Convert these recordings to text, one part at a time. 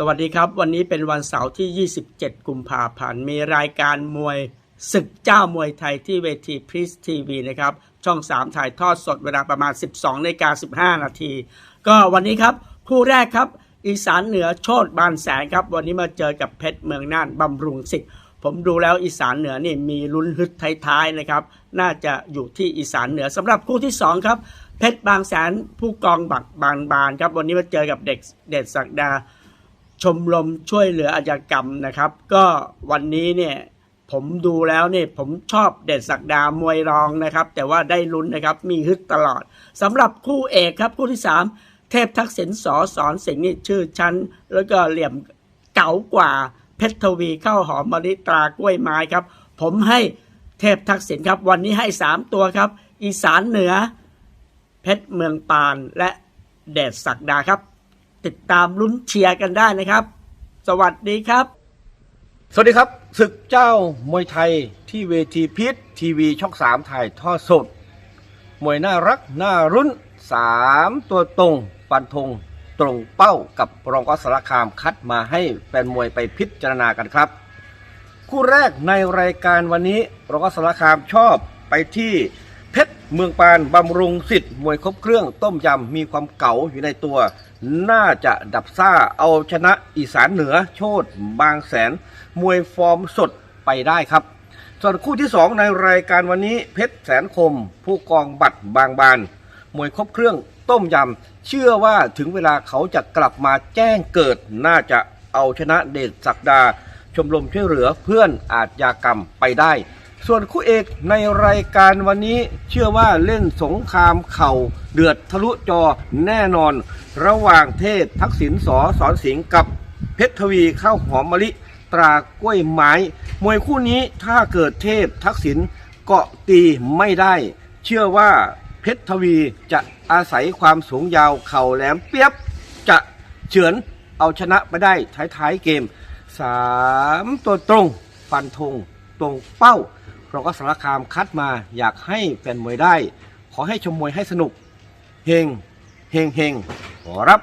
สวัสดีครับ วันนี้เป็นวันเสาร์ที่ 27 กุมภาพันธ์มีรายการมวยศึกเจ้ามวยไทยที่เวทีพริสทีวีนะครับ ช่อง 3 ถ่ายทอดสดเวลาประมาณ 12นาฬิกา15 นาที ก็วันนี้ครับ คู่แรกครับ อีสานเหนือโชดบานแสนครับ วันนี้มาเจอกับเพชรเมืองน่านบำรุงศิษย์ผมดูแล้วอีสานเหนือนี่มีลุ้นฮึดท้ายๆนะครับ น่าจะอยู่ที่อีสานเหนือสำหรับคู่ที่สองครับ เพชรบางแสนผู้กองบักบางบานครับวันนี้มาเจอกับเด็กเด็ดศักดา ชมรมช่วยเหลืออาชญากรรมนะครับ ก็วันนี้เนี่ยผมดูแล้วเนี่ยผมชอบเด็ดศักดามวยรองนะครับ แต่ว่าได้ลุ้นนะครับมีฮึดตลอดสำหรับคู่เอกครับคู่ที่สามเทพทักษิณสอสอนสิงห์นี่ชื่อชั้น แล้วก็เหลี่ยมเก๋ากว่าเพชรทวีเข้าหอมมะลิตรากล้วยไม้ครับ ผมให้เทพทักษิณครับ วันนี้ให้สามตัวครับ อีสานเหนือ เพชรเมืองปานและเดชศักดาครับ ติดตามลุ้นเชียร์กันได้นะครับ สวัสดีครับ สวัสดีครับศึกเจ้ามวยไทยที่เวทีพิษทีวีช่องสามถ่ายทอดสด มวยน่ารักน่ารุ่นสามตัวตรงฟันธงตรงเป้ากับรองกอสารคามคัดมาให้แฟนมวยไปพิจารณากันครับ คู่แรกในรายการวันนี้รองกอสารคามชอบไปที่ เมืองปานบำรุงสิทธิ์มวยครบเครื่องต้มยำมีความเก๋าอยู่ในตัว น่าจะดับซ่าเอาชนะอีสานเหนือโชดบางแสน มวยฟอร์มสดไปได้ครับ ส่วนคู่ที่ 2 ในรายการวันนี้เพชรแสนคม ผู้กองบัตรบางบาน มวยครบเครื่องต้มยำ เชื่อว่าถึงเวลาเขาจะกลับมาแจ้งเกิด น่าจะเอาชนะเดชศักดา ชมรมช่วยเหลือเพื่อนอาชญากรรมไปได้ ส่วนคู่เอกในรายการวันนี้เชื่อว่าเล่นสงครามเข่าเดือดทะลุจอแน่นอน ระหว่างเทพทักษิณสอสอนสิงกับเพชรทวีข้าวหอมมะลิ ตรากล้วยไม้ มวยคู่นี้ถ้าเกิดเทพทักษิณเกาะตีไม่ได้ เชื่อว่าเพชรทวีจะอาศัยความสูงยาวเข่าแหลมเปียบ จะเฉือนเอาชนะไปได้ท้ายๆเกมสามตัวตรงฟันธง ตรงเป้า เราก็สารคามคัดมาอยากให้แฟนมวยได้ ขอให้ชมมวยให้สนุกเฮงเฮงเฮงขอรับ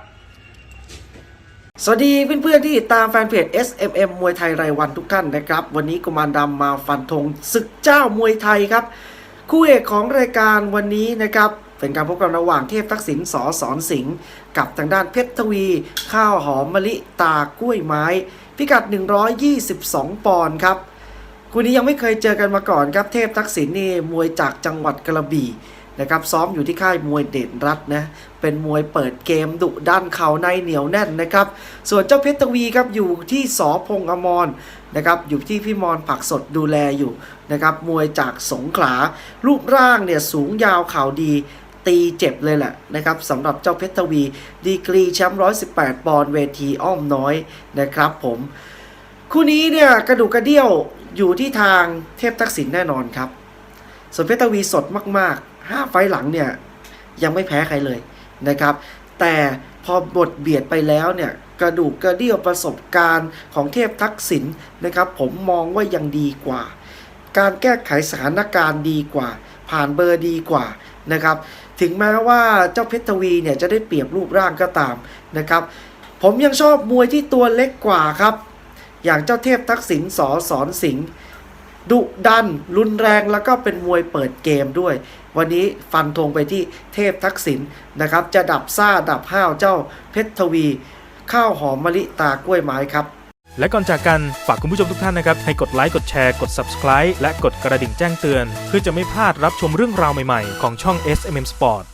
สวัสดีเพื่อนๆที่ติดตามแฟนเพจ SMM มวยไทยรายวันทุกท่านนะครับ วันนี้กุมารดำมาฟันธงศึกเจ้ามวยไทยครับ คู่เอกของรายการวันนี้นะครับเป็นการพบกันระหว่างเทพทักษิณสอสอนสิงห์กับทางด้านเพชรทวี ข้าวหอมมะลิตากล้วยไม้ พิกัด 122 ปอนด์ครับ คู่นี้ยังไม่เคยเจอกันมาก่อนครับเทพทักษิณนี่มวยจากจังหวัดกระบี่นะครับซ้อมอยู่ที่ค่ายมวยเด่นรัฐนะเป็นมวยเปิดเกมดุด้านเข่าในเหนียวแน่นนะครับ ส่วนเจ้าเพชรทวีครับอยู่ที่สอพงอมรนะครับอยู่ที่พี่มอนผักสดดูแลอยู่นะครับมวยจากสงขลารูปร่างเนี่ยสูงยาวเข่าดีตีเจ็บเลยแหละนะครับสำหรับเจ้าเพชรทวี ดีกรีแชมป์118 ปอนด์เวทีอ้อมน้อยนะครับผม คู่นี้เนี่ยกระดูกกระเดี่ยวอยู่ที่ทางเทพทักษิณแน่นอนครับ ส่วนเพชรทวีสดมากๆ 5 ไฟหลังเนี่ยยังไม่แพ้ใครเลยนะครับ แต่พอบทเบียดไปแล้วเนี่ยกระดูกกระเดี่ยวประสบการณ์ของเทพทักษิณนะครับ ผมมองว่ายังดีกว่า การแก้ไขสถานการณ์ดีกว่า ผ่านเบอร์ดีกว่านะครับ ถึงแม้ว่าเจ้าเพชรทวีเนี่ยจะได้เปรียบรูปร่างก็ตามนะครับ ผมยังชอบมวยที่ตัวเล็กกว่าครับ อย่างเจ้าเทพทักษิณสอสอนสิงห์ดุดัน รุนแรงแล้วก็เป็นมวยเปิดเกมด้วย วันนี้ฟันธงไปที่เทพทักษิณนะครับ จะดับซ่าดับห้าวเจ้าเพชรทวี ข้าวหอมมะลิตากล้วยไม้ครับ และก่อนจากกัน ฝากคุณผู้ชมทุกท่านนะครับ ให้กดไลค์กดแชร์กด Subscribe และกดกระดิ่งแจ้งเตือน เพื่อจะไม่พลาดรับชมเรื่องราวใหม่ๆ ของช่อง SMM Sport